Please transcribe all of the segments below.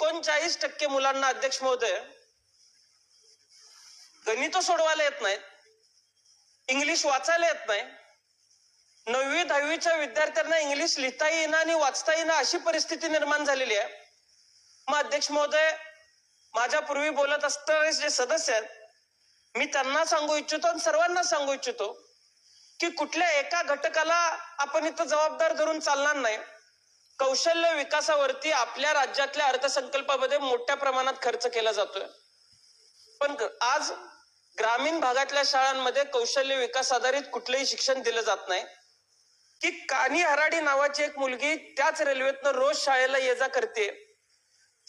एकोणचाळीस टक्के मुलांना अध्यक्ष महोदय गणित सोडवायला येत नाहीत. इंग्लिश वाचायला येत नाही. नववी दहावीच्या विद्यार्थ्यांना इंग्लिश लिहिता येईना आणि वाचता येईना अशी परिस्थिती निर्माण झालेली आहे. मग अध्यक्ष महोदय माझ्या पूर्वी बोलत असणारे जे सदस्य आहेत मी त्यांना सांगू इच्छितो आणि सर्वांना सांगू इच्छितो की कुठल्या एका घटकाला आपण इथं जबाबदार धरून चालणार नाही. कौशल्य विकासावरती आपल्या राज्यातल्या अर्थसंकल्पामध्ये मोठ्या प्रमाणात खर्च केला जातोय. पण आज ग्रामीण भागातल्या शाळांमध्ये कौशल्य विकास आधारित कुठलंही शिक्षण दिलं जात नाही. की कानी हराडी नावाची एक मुलगी त्याच रेल्वेतनं रोज शाळेला ये जा करते.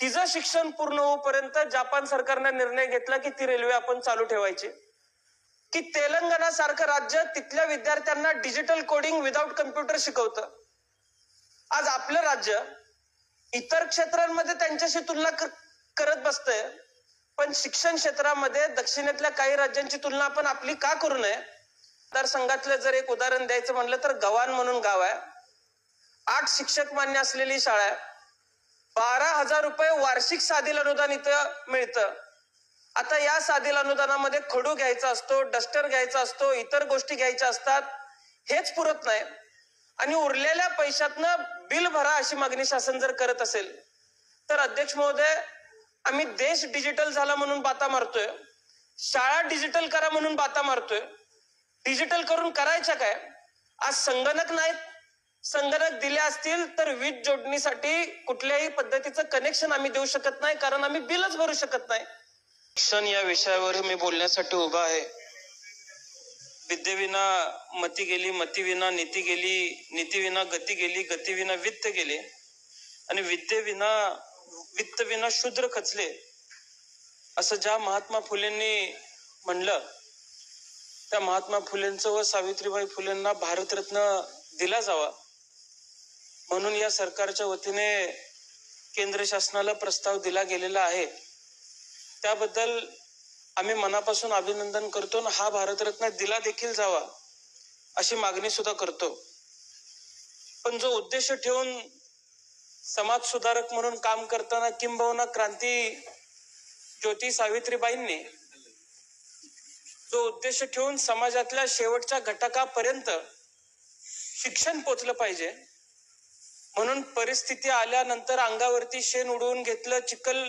तिचं शिक्षण पूर्ण होऊपर्यंत जपान सरकारने निर्णय घेतला की ती रेल्वे आपण चालू ठेवायची. की तेलंगणा सारखं राज्य तिथल्या विद्यार्थ्यांना डिजिटल कोडिंग विदाउट कम्प्युटर शिकवतं. आज आपलं राज्य इतर क्षेत्रांमध्ये त्यांच्याशी तुलना करत बसतंय पण शिक्षण क्षेत्रामध्ये दक्षिणेतल्या काही राज्यांची तुलना आपण आपली का करू नये? तर संघातलं जर एक उदाहरण द्यायचं म्हणलं तर गव्हाण म्हणून गाव आहे. आठ शिक्षक मान्य असलेली शाळा आहे. बारा हजार रुपये वार्षिक साधील अनुदान इथं मिळतं. आता या साधील अनुदानामध्ये खडू घ्यायचा असतो डस्टर घ्यायचा असतो इतर गोष्टी घ्यायच्या असतात हेच पुरत नाही. आणि उरलेल्या पैशातनं बिल भरा अशी मागणी शासन जर करत असेल तर अध्यक्ष महोदय आम्ही देश डिजिटल झाला म्हणून बाता मारतोय शाळा डिजिटल करा म्हणून बाता मारतोय डिजिटल करून करायच्या काय? आज संगणक नाहीत. संगणक दिले असतील तर वीज जोडणीसाठी कुठल्याही पद्धतीचं कनेक्शन आम्ही देऊ शकत नाही कारण आम्ही बिलच भरू शकत नाही. शिक्षण या विषयावर मी बोलण्यासाठी उभा आहे. विद्येविना मती गेली मतीविना नीती गेली नीतीविना गती गेली गतीविना वित्त गेले आणि विद्येविना वित्तविना शूद्र खचले असं ज्या महात्मा फुलेंनी म्हणलं त्या महात्मा फुलेंचं व सावित्रीबाई फुलेंना भारतरत्न दिला जावा. म्हणून या सरकारच्या वतीने केंद्र शासनाला प्रस्ताव दिला गेलेला आहे. त्याबद्दल आम्ही मनापासून अभिनंदन करतो आणि हा भारतरत्न दिला देखील जावा अशी मागणी सुद्धा करतो. पण जो उद्देश ठेवून समाज सुधारक म्हणून काम करताना किंबहुना क्रांती ज्योती सावित्रीबाईंनी जो उद्देश ठेवून समाजातल्या शेवटच्या घटकापर्यंत शिक्षण पोचलं पाहिजे म्हणून परिस्थिती आल्यानंतर अंगावरती शेण उडवून घेतलं चिखल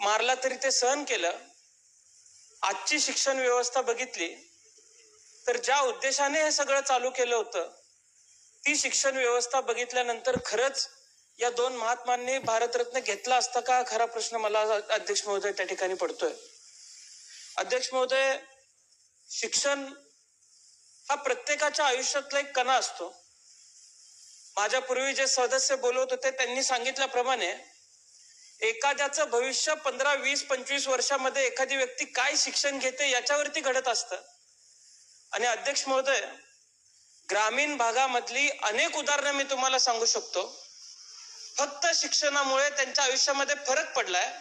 मारला तरी ते सहन केलं आजची शिक्षण व्यवस्था बघितली तर ज्या उद्देशाने हे सगळं चालू केलं होतं ती शिक्षण व्यवस्था बघितल्यानंतर खरंच या दोन महात्मांनी भारतरत्न घेतला असता का खरा प्रश्न मला अध्यक्ष महोदय त्या ठिकाणी पडतोय. अध्यक्ष महोदय शिक्षण हा प्रत्येकाच्या आयुष्यातला एक कणा असतो. माझ्या पूर्वी जे सदस्य बोलवत होते त्यांनी सांगितल्याप्रमाणे एखाद्याचं भविष्य पंधरा वीस पंचवीस वर्षामध्ये एखादी व्यक्ती काय शिक्षण घेते याच्यावरती घडत असतं. आणि अध्यक्ष महोदय ग्रामीण भागामधली अनेक उदाहरणं मी तुम्हाला सांगू शकतो. फक्त शिक्षणामुळे त्यांच्या आयुष्यामध्ये फरक पडलाय.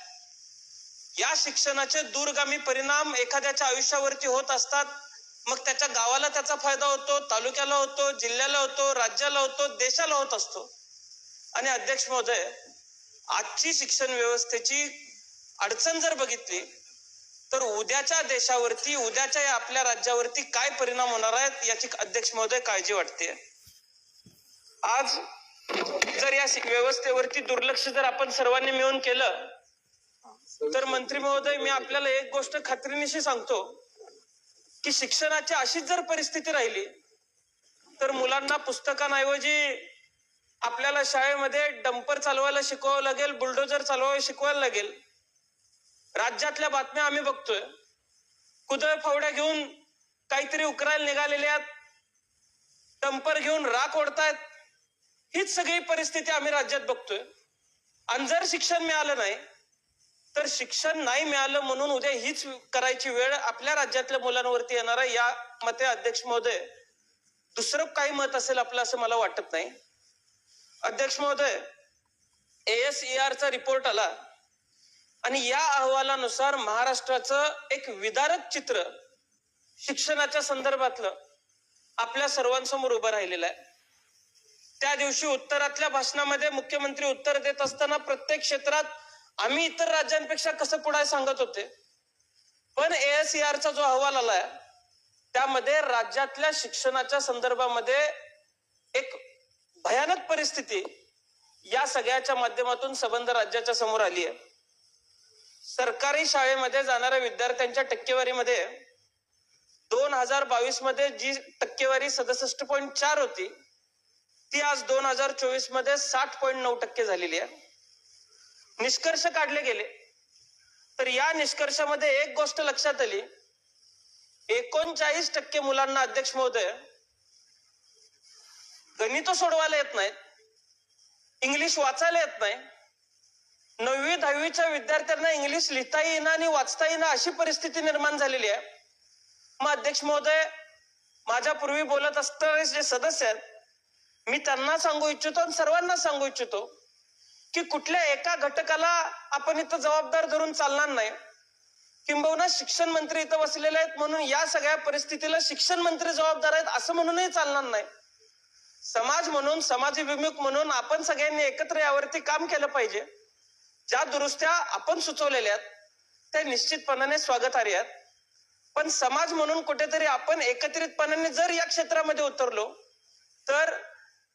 या शिक्षणाचे दूरगामी परिणाम एखाद्याच्या आयुष्यावरती होत असतात. मग त्याच्या गावाला त्याचा फायदा होतो तालुक्याला होतो जिल्ह्याला होतो राज्याला होतो देशाला होत असतो. आणि अध्यक्ष महोदय आजची शिक्षण व्यवस्थेची अडचण जर बघितली तर उद्याच्या देशावरती उद्याच्या या आपल्या राज्यावरती काय परिणाम होणार आहेत याची अध्यक्ष महोदय काळजी वाटते आज जर या व्यवस्थेवरती दुर्लक्ष जर आपण सर्वांनी मिळून केलं तर मंत्री महोदय मी आपल्याला एक गोष्ट खात्रीनिशी सांगतो की शिक्षणाची अशीच जर परिस्थिती राहिली तर मुलांना पुस्तकांऐवजी आपल्याला शाळेमध्ये डंपर चालवायला शिकवावं लागेल बुलडोजर चालवायला शिकवायला लागेल. राज्यातल्या बातम्या आम्ही बघतोय. कुदळ फावड्या घेऊन काहीतरी उकरायला निघालेले आहेत. डंपर घेऊन राख ओढतायत. हीच सगळी परिस्थिती आम्ही राज्यात बघतोय. आणि जर शिक्षण मिळालं नाही तर शिक्षण नाही मिळालं म्हणून उद्या हीच करायची वेळ आपल्या राज्यातल्या मुलांवरती येणार आहे. या मते अध्यक्ष महोदय दुसरं काही मत असेल आपलं असं मला वाटत नाही. अध्यक्ष महोदय ASER चा रिपोर्ट आला. आणि या अहवालानुसार महाराष्ट्राचं एक विदारक चित्र शिक्षणाच्या संदर्भातलं आपल्या सर्वांसमोर उभं राहिलेलं आहे. त्या दिवशी उत्तरातल्या भाषणामध्ये मुख्यमंत्री उत्तर देत असताना प्रत्येक क्षेत्रात आम्ही इतर राज्यांपेक्षा कसं पुढे सांगत होते? पण एएसईआरचा जो अहवाल आलाय त्यामध्ये राज्यातल्या शिक्षणाच्या संदर्भामध्ये एक भयानक परिस्थिती या सगळ्याच्या माध्यमातून संबंध राज्याच्या समोर आली आहे. सरकारी शाळेमध्ये जाणाऱ्या विद्यार्थ्यांच्या टक्केवारीमध्ये दोन हजार बावीसमध्ये जी टक्केवारी सदुसष्ट पॉईंट चार होती ती आज दोन हजार चोवीसमध्ये साठ पॉईंट नऊ टक्के झालेली आहे. निष्कर्ष काढले गेले तर या निष्कर्षामध्ये एक गोष्ट लक्षात आली. एकोणचाळीस टक्के मुलांना अध्यक्ष महोदय गणित सोडवायला येत नाहीत. इंग्लिश वाचायला येत नाही. नववी दहावीच्या विद्यार्थ्यांना इंग्लिश लिहिता येईना आणि वाचता येईना अशी परिस्थिती निर्माण झालेली आहे. मग अध्यक्ष महोदय माझ्या पूर्वी बोलत असणारे जे सदस्य आहेत मी त्यांना सांगू इच्छितो आणि सर्वांना सांगू इच्छितो की कुठल्या एका घटकाला आपण इथं जबाबदार धरून चालणार नाही. किंबहुना शिक्षण मंत्री इथं बसलेले आहेत म्हणून या सगळ्या परिस्थितीला शिक्षण मंत्री जबाबदार आहेत असं म्हणूनही चालणार नाही. समाज म्हणून समाजविमुख म्हणून आपण सगळ्यांनी एकत्र यावरती काम केलं पाहिजे. ज्या दुरुस्त्या आपण सुचवलेल्या आहेत त्या निश्चितपणाने स्वागतार्ह आहेत. पण समाज म्हणून कुठेतरी आपण एकत्रितपणाने जर या क्षेत्रामध्ये उतरलो तर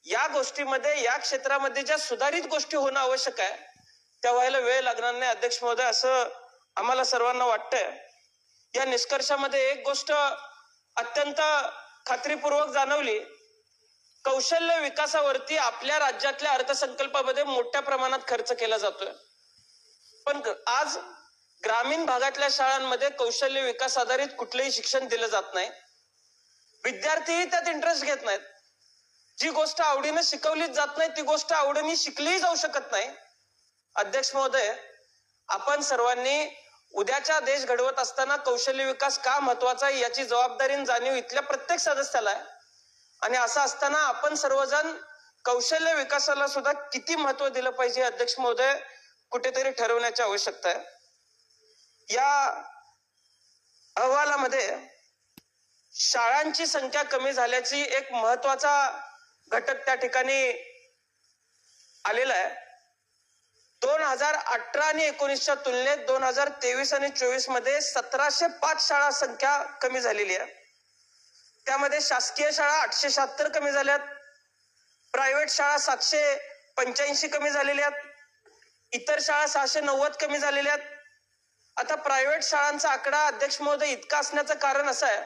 या गोष्टीमध्ये या क्षेत्रामध्ये ज्या सुधारित गोष्टी होणं आवश्यक आहे त्या व्हायला वेळ लागणार नाही. अध्यक्ष महोदय असं आम्हाला सर्वांना वाटतंय. या निष्कर्षामध्ये एक गोष्ट अत्यंत खात्रीपूर्वक जाणवली. कौशल्य विकासावरती आपल्या राज्यातल्या अर्थसंकल्पामध्ये मोठ्या प्रमाणात खर्च केला जातोय. पण आज ग्रामीण भागातल्या शाळांमध्ये कौशल्य विकास आधारित कुठलंही शिक्षण दिलं जात नाही. विद्यार्थीही त्यात इंटरेस्ट घेत नाहीत. जी गोष्ट आवडीनं शिकवलीच जात नाही ती गोष्ट आवडीने शिकलीही जाऊ शकत नाही. अध्यक्ष महोदय आपण सर्वांनी उद्याचा देश घडवत असताना कौशल्य विकास का महत्त्वाचा आहे याची जबाबदारी जाणीव इथल्या प्रत्येक सदस्याला आहे. आणि असं असताना आपण सर्वजण कौशल्य विकासाला सुद्धा किती महत्त्व दिलं पाहिजे अध्यक्ष महोदय कुठेतरी ठरवण्याची आवश्यकता आहे. या अहवालामध्ये शाळांची संख्या कमी झाल्याची एक महत्त्वाचा घटक त्या ठिकाणी आलेला आहे. दोन हजार अठरा आणि एकोणीसच्या तुलनेत दोन हजार तेवीस आणि चोवीसमध्ये सतराशे पाच शाळा संख्या कमी झालेली आहे. त्यामध्ये शासकीय शाळा आठशे शहात्तर कमी झाल्यात. प्रायव्हेट शाळा सातशे पंच्याऐंशी कमी झालेल्या आहेत. इतर शाळा सहाशे नव्वद कमी झालेल्या आहेत. आता प्रायव्हेट शाळांचा आकडा अध्यक्ष महोदय इतका असण्याचं कारण असं आहे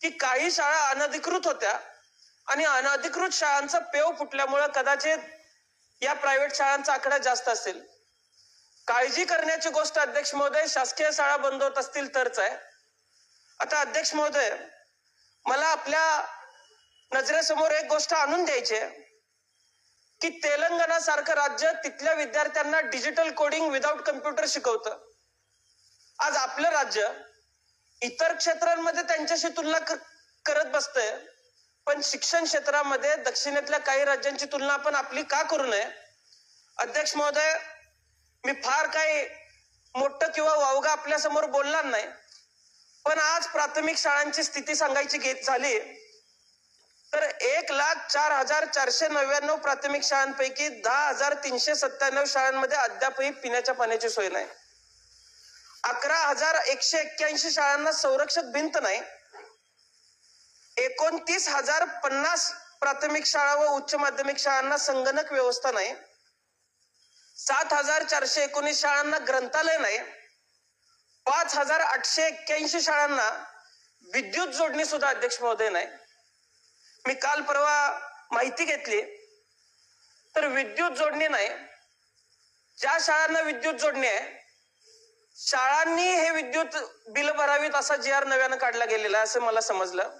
की काही शाळा अनधिकृत होत्या आणि अनधिकृत शाळांचा पेव फुटल्यामुळे कदाचित या प्रायव्हेट शाळांचा आकडा जास्त असेल. काळजी करण्याची गोष्ट अध्यक्ष महोदय शासकीय शाळा बंद होत असतील तरच आहे. आता अध्यक्ष महोदय मला आपल्या नजरेसमोर एक गोष्ट आणून द्यायची आहे की तेलंगणा सारखं राज्य तिथल्या विद्यार्थ्यांना डिजिटल कोडिंग विदाउट कम्प्युटर शिकवतं. आज आपलं राज्य इतर क्षेत्रांमध्ये त्यांच्याशी तुलना करत बसतंय पण शिक्षण क्षेत्रामध्ये दक्षिणेतल्या काही राज्यांची तुलना आपण आपली का करू नये? अध्यक्ष महोदय मी फार काही मोठं किंवा वावगा आपल्यासमोर बोलणार नाही. पण आज प्राथमिक शाळांची स्थिती सांगायची घेत झाली तर एक लाख चार हजार चारशे नव्याण्णव प्राथमिक शाळांपैकी दहा हजार तीनशे सत्त्याण्णव शाळांमध्ये अद्यापही पिण्याच्या पाण्याची सोय नाही. अकरा हजार एकशे एक्क्याऐंशी शाळांना संरक्षक भिंत नाही. एकोणतीस हजार पन्नास प्राथमिक शाळा व उच्च माध्यमिक शाळांना संगणक व्यवस्था नाही. सात हजार चारशे एकोणीस शाळांना ग्रंथालय नाही. पाच हजार आठशे एक्क्याऐंशी शाळांना विद्युत जोडणी सुद्धा अध्यक्ष महोदय नाही. मी काल परवा माहिती घेतली. तर विद्युत जोडणी नाही. ज्या शाळांना विद्युत जोडणी आहे शाळांनी हे विद्युत बिल भरावीत असा जी आर नव्यानं काढला गेलेला असं मला समजलं.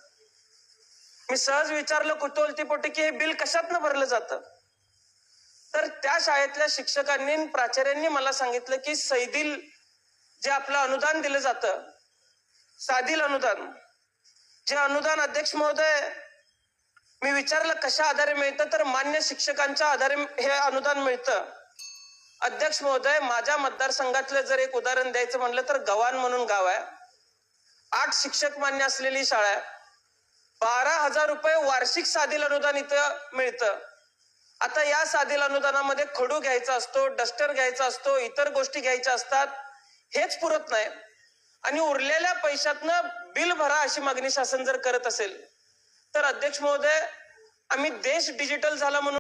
मी सहज विचारलं कुतूहलतीपोटी की हे बिल कशातनं भरलं जातं? तर त्या शाळेतल्या शिक्षकांनी प्राचार्यांनी मला सांगितलं की सैदिल जे आपलं अनुदान दिलं जातं साधील अनुदान. जे अनुदान अध्यक्ष महोदय मी विचारलं कशा आधारे मिळतं तर मान्य शिक्षकांच्या आधारे हे अनुदान मिळतं. अध्यक्ष महोदय माझ्या मतदारसंघातलं जर एक उदाहरण द्यायचं म्हणलं तर गव्हाण म्हणून गाव आहे. आठ शिक्षक मान्य असलेली शाळा आहे. बारा हजार रुपये वार्षिक साधील अनुदान इथं मिळतं. आता या साधील अनुदानामध्ये खडू घ्यायचा असतो डस्टर घ्यायचा असतो इतर गोष्टी घ्यायच्या असतात. हेच पुरत नाही. आणि उरलेल्या पैशातनं बिल भरा अशी मागणी शासन जर करत असेल तर अध्यक्ष महोदय आम्ही देश डिजिटल झाला म्हणून